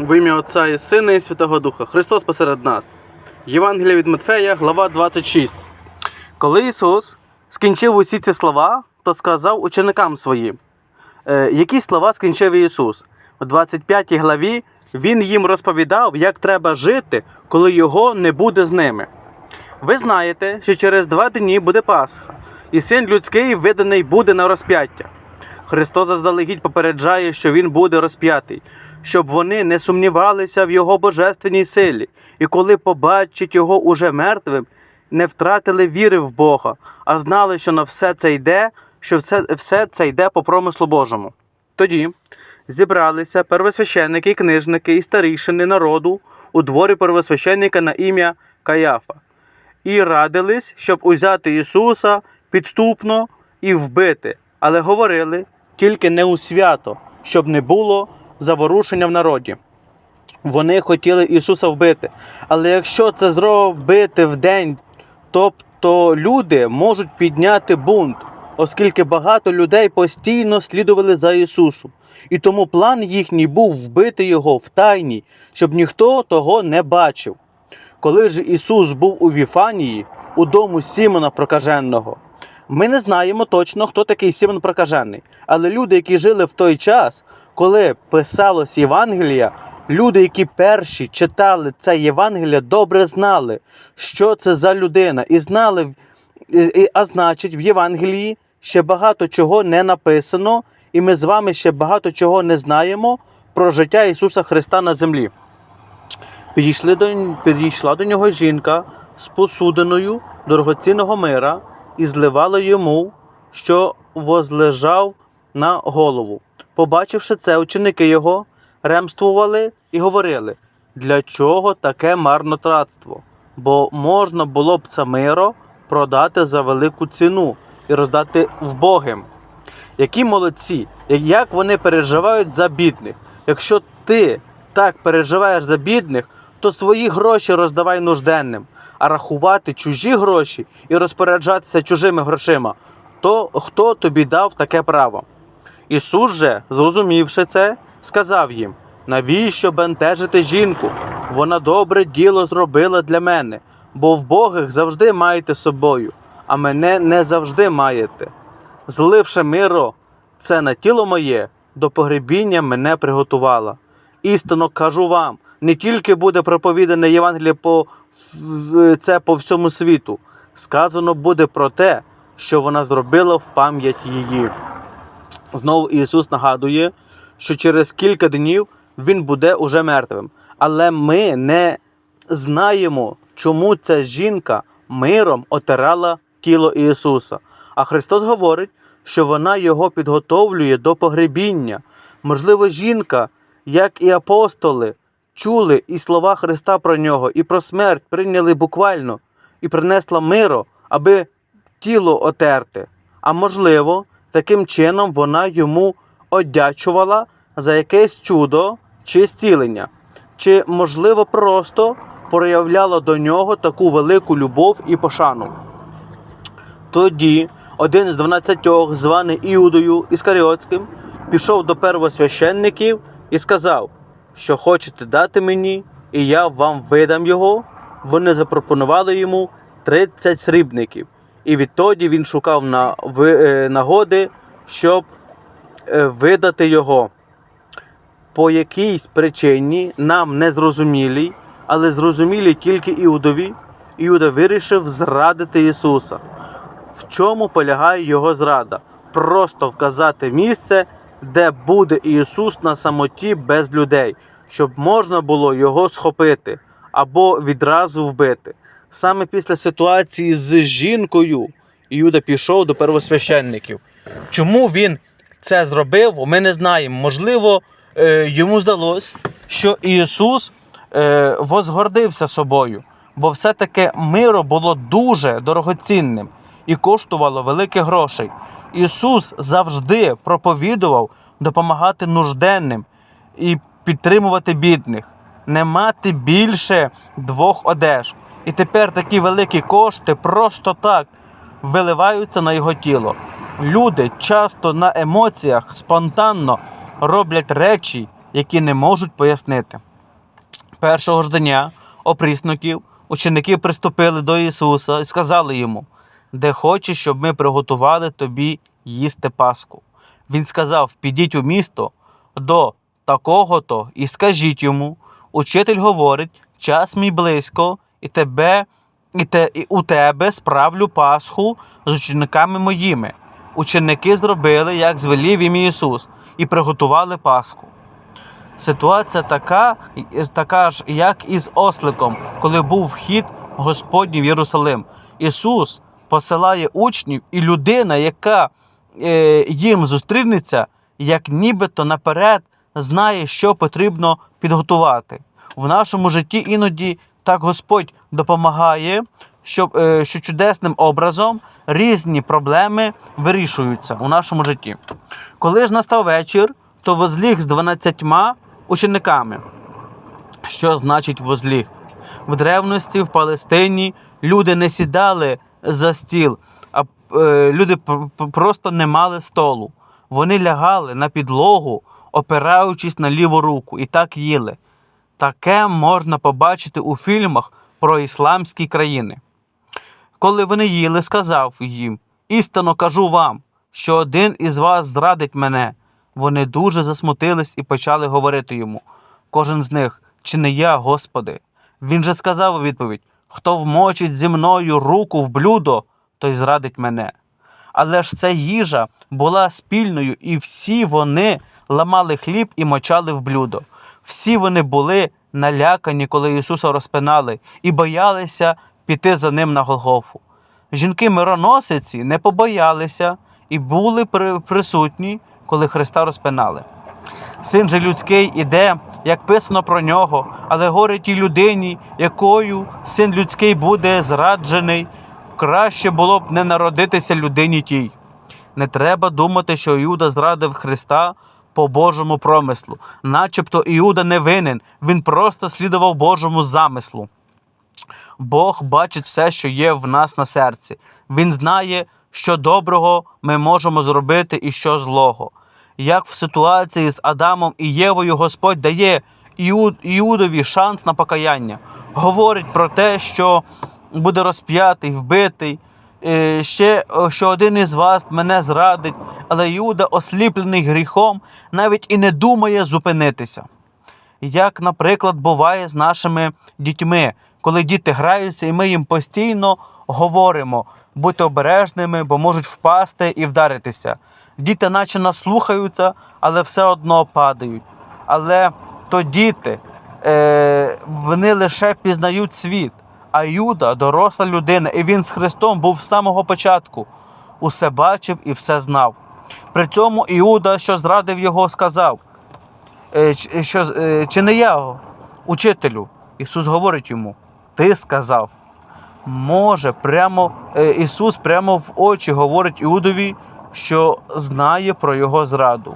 В ім'я Отця і Сина і Святого Духа. Христос посеред нас. Євангелія від Матфея, глава 26. Коли Ісус скінчив усі ці слова, то сказав ученикам своїм. Е, які слова скінчив Ісус? У 25 главі Він їм розповідав, як треба жити, коли Його не буде з ними. Ви знаєте, що через два дні буде Пасха, і син людський виданий буде на розп'яття. Христос заздалегідь попереджає, що Він буде розп'ятий, щоб вони не сумнівалися в Його божественній силі, і коли побачать Його уже мертвим, не втратили віри в Бога, а знали, що на все це йде, що все, все це йде по промислу Божому. Тоді зібралися первосвященники, книжники і старішини народу у дворі первосвященника на ім'я Каяфа. І радились, щоб узяти Ісуса підступно і вбити, але говорили тільки не у свято, щоб не було заворушення в народі. Вони хотіли Ісуса вбити. Але якщо це зробити в день, тобто люди можуть підняти бунт, оскільки багато людей постійно слідували за Ісусом. І тому план їхній був вбити його в тайні, щоб ніхто того не бачив. Коли ж Ісус був у Віфанії, у дому Сімона Прокаженого, ми не знаємо точно, хто такий Сімон Прокажений, але люди, які жили в той час, коли писалось Євангелія, люди, які перші читали це Євангелія, добре знали, що це за людина, і знали, а значить, в Євангелії ще багато чого не написано, і ми з вами ще багато чого не знаємо про життя Ісуса Христа на землі. Підійшли до, підійшла до нього жінка з посудиною дорогоцінного мира і зливала йому, що возлежав на голову. Побачивши це, ученики його ремствували і говорили, для чого таке марнотратство? Бо можна було б це миро продати за велику ціну і роздати вбогим. Які молодці, як вони переживають за бідних. Якщо ти так переживаєш за бідних, то свої гроші роздавай нужденним, а рахувати чужі гроші і розпоряджатися чужими грошима, то хто тобі дав таке право? Ісус же, зрозумівши це, сказав їм: навіщо бентежити жінку? Вона добре діло зробила для мене, бо вбогих завжди маєте собою, а мене не завжди маєте. Зливши миро це на тіло моє, до погребіння мене приготувала. Істинно кажу вам, не тільки буде проповідане Євангеліє по це по всьому світу, сказано буде про те, що вона зробила в пам'ять її. Знову Ісус нагадує, що через кілька днів Він буде уже мертвим. Але ми не знаємо, чому ця жінка миром отирала тіло Ісуса. А Христос говорить, що вона його підготовлює до погребіння. Можливо, жінка, як і апостоли, чули і слова Христа про нього, і про смерть прийняли буквально, і принесла миро, аби тіло отерти. А можливо, таким чином вона йому одячувала за якесь чудо чи зцілення, чи, можливо, просто проявляла до нього таку велику любов і пошану. Тоді один з дванадцятьох, званий Іудою Іскаріотським, пішов до первосвященників і сказав, що хочете дати мені, і я вам видам його. Вони запропонували йому 30 срібників, і відтоді він шукав на, е, нагоди, щоб е, видати його. По якійсь причині нам не зрозумілій, але зрозумілій тільки Іудові, Іуда вирішив зрадити Ісуса. В чому полягає його зрада? Просто вказати місце, де буде Ісус на самоті без людей, щоб можна було його схопити або відразу вбити. Саме після ситуації з жінкою Іуда пішов до первосвященників. Чому він це зробив, ми не знаємо. Можливо, е, йому здалось, що Ісус е, возгордився собою, бо все-таки миро було дуже дорогоцінним і коштувало великих грошей. Ісус завжди проповідував допомагати нужденним і підтримувати бідних, не мати більше двох одеж. І тепер такі великі кошти просто так виливаються на його тіло. Люди часто на емоціях спонтанно роблять речі, які не можуть пояснити. Першого ж дня опрісноків ученики приступили до Ісуса і сказали йому, де хочеш, щоб ми приготували тобі їсти Пасху. Він сказав: Підіть у місто до такого-то і скажіть йому, учитель говорить, час мій близько, і тебе, і, те, і у тебе справлю Пасху з учениками моїми. Ученики зробили, як звелів їм Ісус, і приготували Пасху. Ситуація така, така ж, як і з осликом, коли був вхід Господній в Єрусалим. Ісус посилає учнів, і людина, яка е, їм зустрінеться, як нібито наперед знає, що потрібно підготувати. В нашому житті іноді так Господь допомагає, щоб, е, що чудесним образом різні проблеми вирішуються у нашому житті. Коли ж настав вечір, то возліг з дванадцятьма учениками. Що значить возліг? В древності в Палестині люди не сідали за стіл, а е, люди просто не мали столу. Вони лягали на підлогу, опираючись на ліву руку, і так їли. Таке можна побачити у фільмах про ісламські країни. Коли вони їли, сказав їм: Істинно кажу вам, що один із вас зрадить мене. Вони дуже засмутились і почали говорити йому. Кожен з них, чи не я, Господи? Він же сказав у відповідь: Хто вмочить зі мною руку в блюдо, той зрадить мене. Але ж ця їжа була спільною, і всі вони ламали хліб і мочали в блюдо. Всі вони були налякані, коли Ісуса розпинали, і боялися піти за ним на Голгофу. Жінки мироносиці не побоялися і були присутні, коли Христа розпинали. Син же людський іде, як писано про нього, але горе тій людині, якою син людський буде зраджений, краще було б не народитися людині тій. Не треба думати, що Іуда зрадив Христа по Божому промислу. Начебто Іуда не винен, він просто слідував Божому замислу. Бог бачить все, що є в нас на серці. Він знає, що доброго ми можемо зробити і що злого. Як в ситуації з Адамом і Євою Господь дає Іудові шанс на покаяння, говорить про те, що буде розп'ятий, вбитий, ще що один із вас мене зрадить, але Іуда, осліплений гріхом, навіть і не думає зупинитися. Як, наприклад, буває з нашими дітьми, коли діти граються, і ми їм постійно говоримо, будьте обережними, бо можуть впасти і вдаритися. Діти наче нас слухаються, але все одно падають. Але то діти, е, вони лише пізнають світ. А Юда доросла людина, і він з Христом був з самого початку. Усе бачив і все знав. При цьому Іуда, що зрадив його, сказав, е, що, е, чи не я, учителю? Ісус говорить йому, ти сказав. Може, прямо е, Ісус прямо в очі говорить Іудові, що знає про його зраду.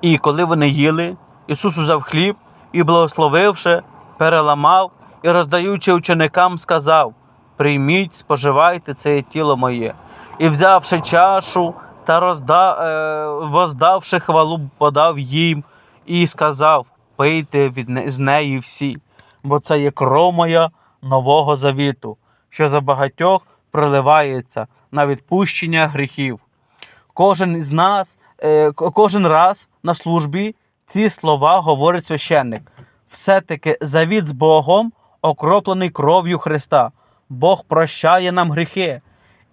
І коли вони їли, Ісус узяв хліб і, благословивши, переламав і, роздаючи ученикам, сказав: Прийміть, споживайте це тіло моє. І взявши чашу та розда, е, воздавши хвалу, подав їм і сказав: Пийте від з неї всі, бо це є кров моя нового завіту, що за багатьох проливається на відпущення гріхів. Кожен із нас, е, кожен раз на службі ці слова говорить священник. Все-таки завіт з Богом окроплений кров'ю Христа. Бог прощає нам гріхи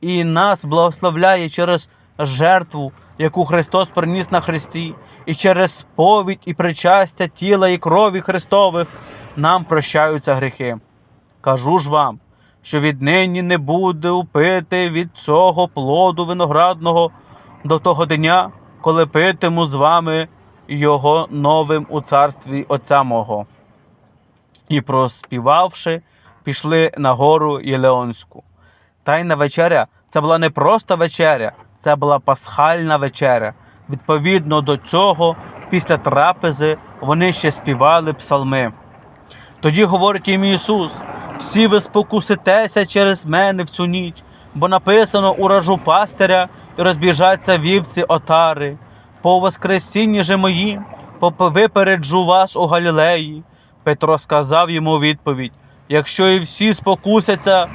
і нас благословляє через жертву, яку Христос приніс на Христі, і через сповідь і причастя тіла і крові Христових нам прощаються гріхи. Кажу ж вам, що віднині не буду пити від цього плоду виноградного до того дня, коли питиму з вами його новим у царстві Отця мого. І проспівавши, пішли на гору Єлеонську. Тайна вечеря це була не просто вечеря, це була пасхальна вечеря. Відповідно до цього, після трапези вони ще співали псалми. Тоді говорить їм Ісус: всі ви спокуситеся через мене в цю ніч, бо написано уражу пастиря і розбіжаться вівці отари. По воскресінні же моїм, поп- випереджу вас у Галілеї. Петро сказав йому відповідь: Якщо і всі спокусяться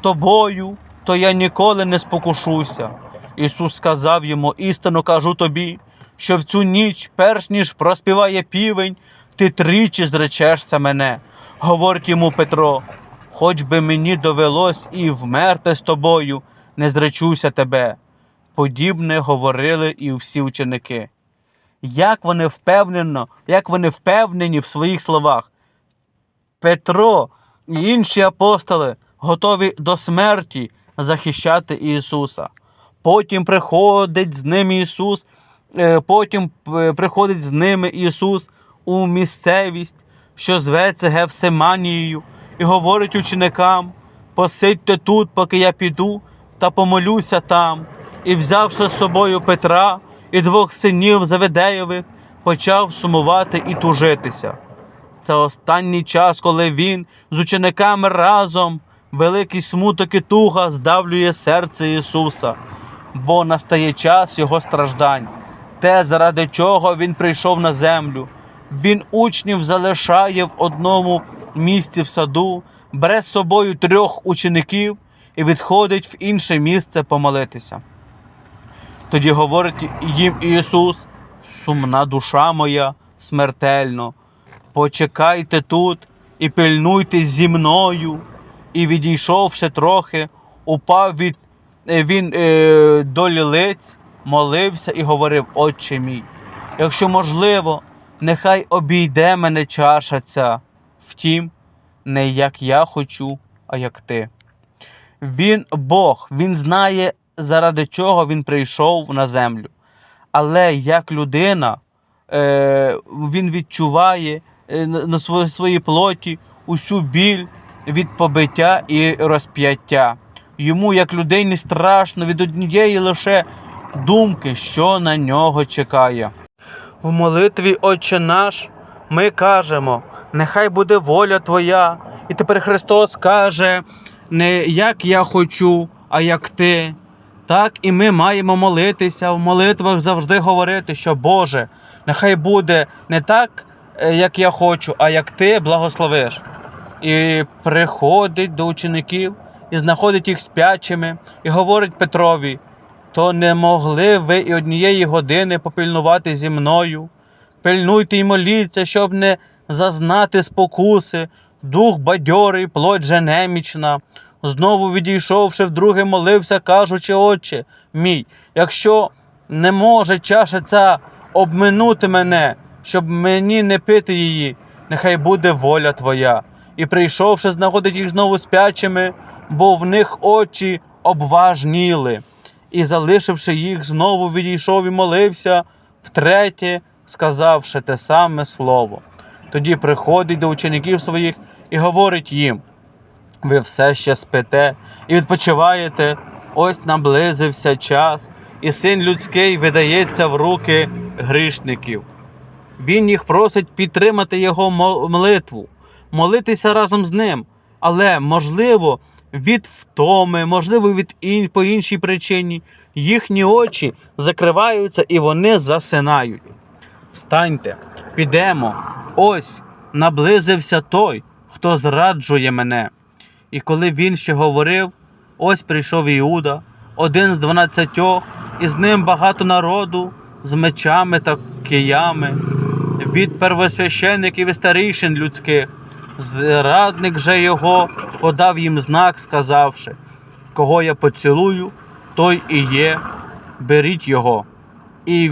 тобою, то я ніколи не спокушуся. Ісус сказав йому: істинно кажу тобі, що в цю ніч, перш ніж проспіває півень, ти тричі зречешся мене. Говорить йому Петро, хоч би мені довелось і вмерти з тобою, не зречуся тебе. Подібне говорили і всі ученики. Як вони впевнено, як вони впевнені в своїх словах. Петро і інші апостоли готові до смерті захищати Ісуса. Потім приходить з ними Ісус, е, потім е, приходить з ними Ісус у місцевість, що зветься Гевсиманією, і говорить ученикам: посидьте тут, поки я піду, та помолюся там. І, взявши з собою Петра і двох синів Заведеєвих, почав сумувати і тужитися. Це останній час, коли він з учениками разом великий смуток і туга здавлює серце Ісуса, бо настає час Його страждань, те, заради чого Він прийшов на землю. Він учнів залишає в одному місці в саду, бере з собою трьох учеників і відходить в інше місце помолитися. Тоді говорить їм Ісус, сумна душа моя смертельно, почекайте тут і пильнуйте зі мною. І відійшовши трохи, упав від е, він е, до лілиць, молився і говорив, Отче мій, якщо можливо, нехай обійде мене чаша ця, втім, не як я хочу, а як ти. Він Бог, Він знає, заради чого Він прийшов на землю. Але як людина, е, він відчуває е, на своїй плоті усю біль від побиття і розп'яття. Йому, як людині, страшно від однієї лише думки, що на нього чекає. В молитві Отче наш ми кажемо, нехай буде воля Твоя. І тепер Христос каже, не як я хочу, а як ти. Так і ми маємо молитися в молитвах завжди говорити, що Боже, нехай буде не так, е, як я хочу, а як ти благословиш. І приходить до учеників і знаходить їх спячими, і говорить Петрові: то не могли ви і однієї години попильнувати зі мною. Пильнуйте й моліться, щоб не зазнати спокуси, дух бадьорий, плоть же немічна. Знову відійшовши вдруге, молився, кажучи, Отче мій, якщо не може чаша ця обминути мене, щоб мені не пити її, нехай буде воля Твоя. І прийшовши, знаходить їх знову спячими, бо в них очі обважніли. І, залишивши їх, знову відійшов і молився втретє, сказавши те саме слово. Тоді приходить до учеників своїх і говорить їм: ви все ще спите і відпочиваєте, ось наблизився час, і син людський видається в руки грішників. Він їх просить підтримати його молитву, молитися разом з ним, але, можливо, від втоми, можливо, від ін... по іншій причині, їхні очі закриваються і вони засинають. Встаньте, підемо. Ось наблизився той, хто зраджує мене. І коли він ще говорив, ось прийшов Іуда, один з дванадцятьох, і з ним багато народу з мечами та киями, від первосвящеників і старейшин людських. Зрадник же його подав їм знак, сказавши, кого я поцілую, той і є, беріть його. І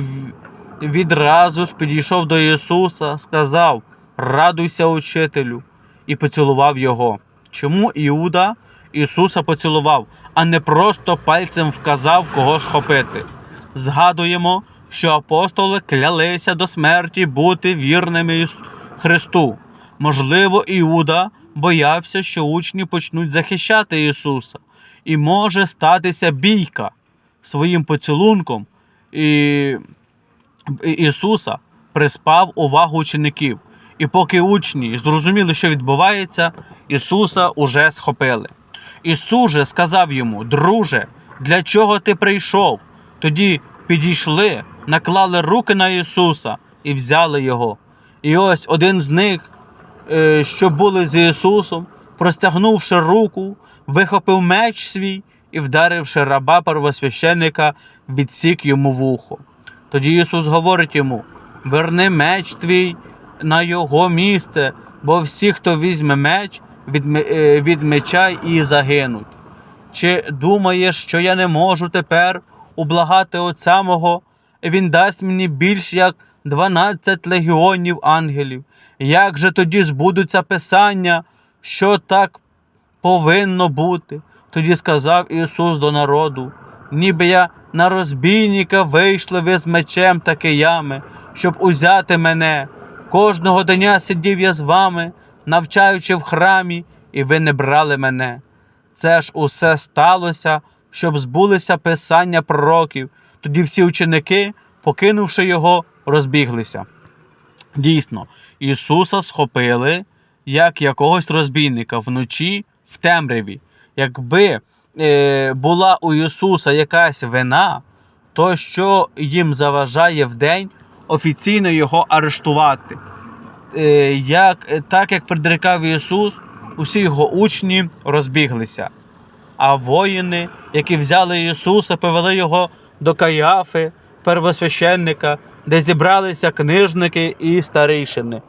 відразу ж підійшов до Ісуса, сказав: Радуйся, учителю, і поцілував його. Чому Іуда Ісуса поцілував, а не просто пальцем вказав, кого схопити? Згадуємо, що апостоли клялися до смерті бути вірними Христу. Можливо, Іуда боявся, що учні почнуть захищати Ісуса, і може статися бійка своїм поцілунком. І Ісуса приспав увагу учеників. І поки учні зрозуміли, що відбувається, Ісуса уже схопили. Ісус же сказав йому: Друже, для чого ти прийшов? Тоді підійшли, наклали руки на Ісуса і взяли його. І ось один з них, е, що були з Ісусом, простягнувши руку, вихопив меч свій і, вдаривши раба первосвященника, відсік йому вухо. Тоді Ісус говорить йому: Верни меч твій на його місце, бо всі, хто візьме меч, від, е, від меча і загинуть. Чи думаєш, що я не можу тепер ублагати Отця мого? Він дасть мені більш як 12 легіонів ангелів. Як же тоді збудуться писання, що так повинно бути? Тоді сказав Ісус до народу, ніби я на розбійника вийшли ви з мечем та киями, щоб узяти мене. Кожного дня сидів я з вами, навчаючи в храмі, і ви не брали мене. Це ж усе сталося, щоб збулися писання пророків. Тоді всі ученики, покинувши його, розбіглися. Дійсно, Ісуса схопили як якогось розбійника вночі в темряві. Якби е, була у Ісуса якась вина, то що їм заважає вдень офіційно його арештувати. Е, як, так як предрикав Ісус, усі його учні розбіглися. А воїни, які взяли Ісуса, повели його до Каяфи, первосвященника, де зібралися книжники і старейшини.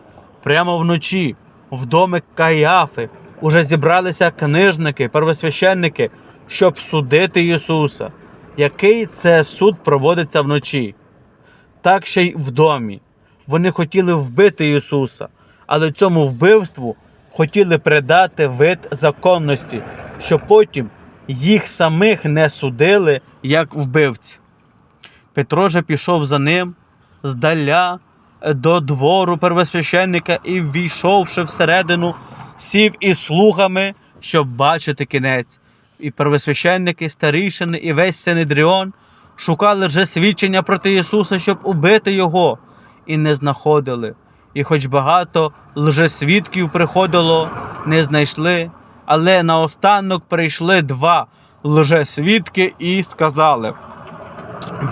Прямо вночі, в домі Каяфи, уже зібралися книжники, первосвященники, щоб судити Ісуса. Який це суд проводиться вночі? Так ще й в домі. Вони хотіли вбити Ісуса, але цьому вбивству хотіли придати вид законності, щоб потім їх самих не судили як вбивці. Петро же пішов за ним здаля е, до двору первосвященника і, ввійшовши всередину, сів із слугами, щоб бачити кінець. І первосвященники, старішини і весь Синедріон шукали вже свідчення проти Ісуса, щоб убити Його, і не знаходили. І хоч багато лжесвідків приходило, не знайшли, але наостанок прийшли два лжесвідки і сказали.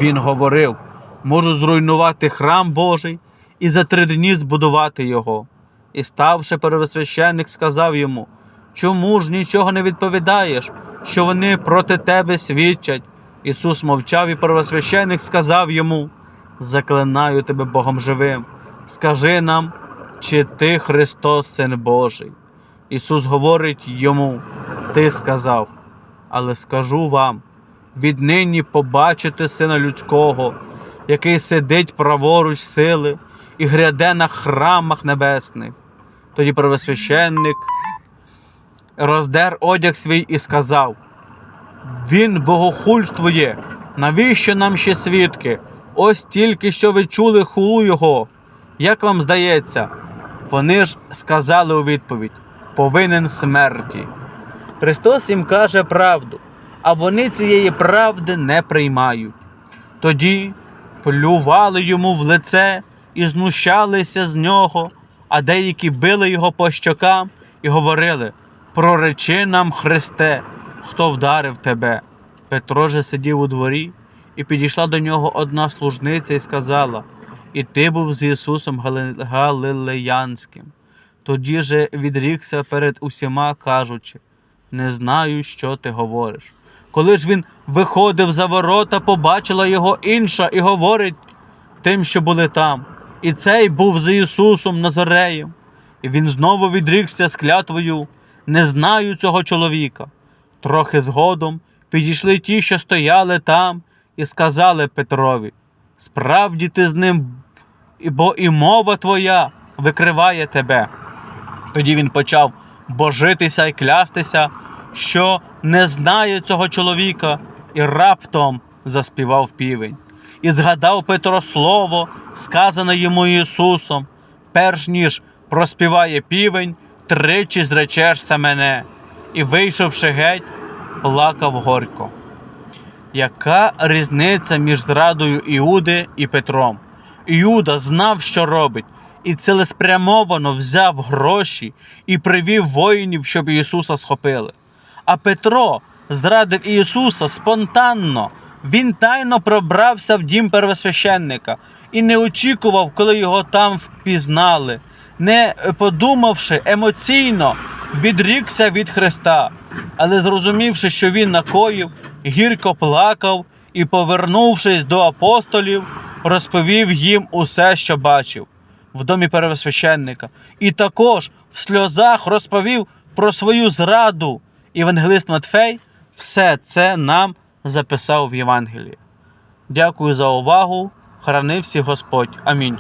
Він говорив: можу зруйнувати храм Божий і за три дні збудувати його. І ставши первосвященник, сказав йому: Чому ж нічого не відповідаєш, що вони проти тебе свідчать? Ісус мовчав, і первосвященник сказав йому: Заклинаю тебе Богом живим, скажи нам, чи ти Христос, Син Божий. Ісус говорить йому: Ти сказав, але скажу вам віднині побачите Сина Людського, який сидить праворуч сили і гряде на храмах небесних. Тоді первосвященник роздер одяг свій і сказав: Він богохульствує, навіщо нам ще свідки? Ось тільки що ви чули хулу його. Як вам здається? Вони ж сказали у відповідь: повинен смерті. Христос їм каже правду, а вони цієї правди не приймають. Тоді плювали йому в лице і знущалися з нього, а деякі били його по щокам і говорили: Проречи нам, Христе, хто вдарив тебе. Петро же сидів у дворі, і підійшла до нього одна служниця і сказала: І ти був з Ісусом Гали- Галилеянським. Тоді же відрікся перед усіма, кажучи: Не знаю, що ти говориш. Коли ж він виходив за ворота, побачила його інша і говорить тим, що були там. І цей був з Ісусом Назареєм. І він знову відрікся з клятвою, не знаю цього чоловіка. Трохи згодом підійшли ті, що стояли там, і сказали Петрові: Справді ти з ним, бо і мова твоя викриває тебе. Тоді він почав божитися і клястися, що не знає цього чоловіка, і раптом заспівав півень. І згадав Петро слово, сказане йому Ісусом, перш ніж проспіває півень, тричі зречешся мене, і, вийшовши геть, плакав горько. Яка різниця між зрадою Іуди і Петром? Іуда знав, що робить, і цілеспрямовано взяв гроші і привів воїнів, щоб Ісуса схопили. А Петро зрадив Ісуса спонтанно. Він тайно пробрався в дім первосвященника і не очікував, коли його там впізнали. не подумавши емоційно, відрікся від Христа, але зрозумівши, що він накоїв, гірко плакав і, повернувшись до апостолів, розповів їм усе, що бачив в домі первосвященника, і також в сльозах розповів про свою зраду. Євангелист Матфей все це нам записав в Євангелії. Дякую за увагу. Храни всіх Господь. Амінь.